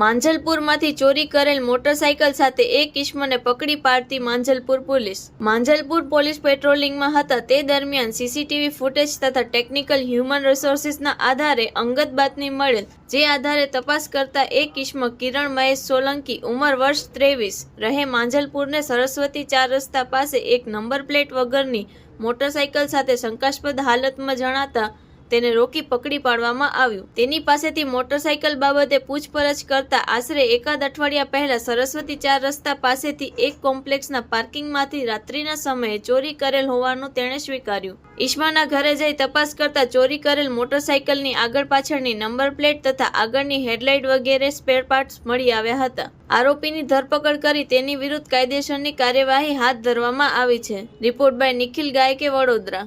માંજલપુરમાંથી ચોરી કરેલ મોટરસાયકલ સાથે એક કિશ્મને પકડી પાડતી માંજલપુર પોલીસ. માંજલપુર પોલીસ પેટ્રોલિંગમાં હતા તે દરમિયાન સીસીટીવી ફૂટેજ તથા ટેકનિકલ હ્યુમન રિસોર્સિસના આધારે અંગત બાતમી મળેલ, જે આધારે તપાસ કરતા એક કિસ્મ કિરણ મહેશ સોલંકી ઉંમર વર્ષ ત્રેવીસ, રહે માંજલપુરને સરસ્વતી ચાર રસ્તા પાસે એક નંબર પ્લેટ વગરની મોટરસાયકલ સાથે શંકાસ્પદ હાલતમાં જણાતા તેને રોકી પકડી પાડવામાં આવ્યું. તેની પાસેથી મોટરસાયકલ બાબતે પૂછપરછ કરતા આશરે એકાદ અઠવાડિયા પહેલા સરસ્વતી ચાર રસ્તા પાસેથી એક કોમ્પ્લેક્સના પાર્કિંગમાંથી રાત્રિના સમયે ચોરી કરેલ હોવાનું તેણે સ્વીકાર્યું. ઈશ્માના ઘરે જઈ તપાસ કરતા ચોરી કરેલ મોટરસાયકલની આગળ પાછળની નંબર પ્લેટ તથા આગળની હેડલાઇટ વગેરે સ્પેર પાર્ટ્સ મળી આવ્યા હતા. આરોપીની ધરપકડ કરી તેની વિરુદ્ધ કાયદેસરની કાર્યવાહી હાથ ધરવામાં આવી છે. Report by Nikhil Gayke Vadodara.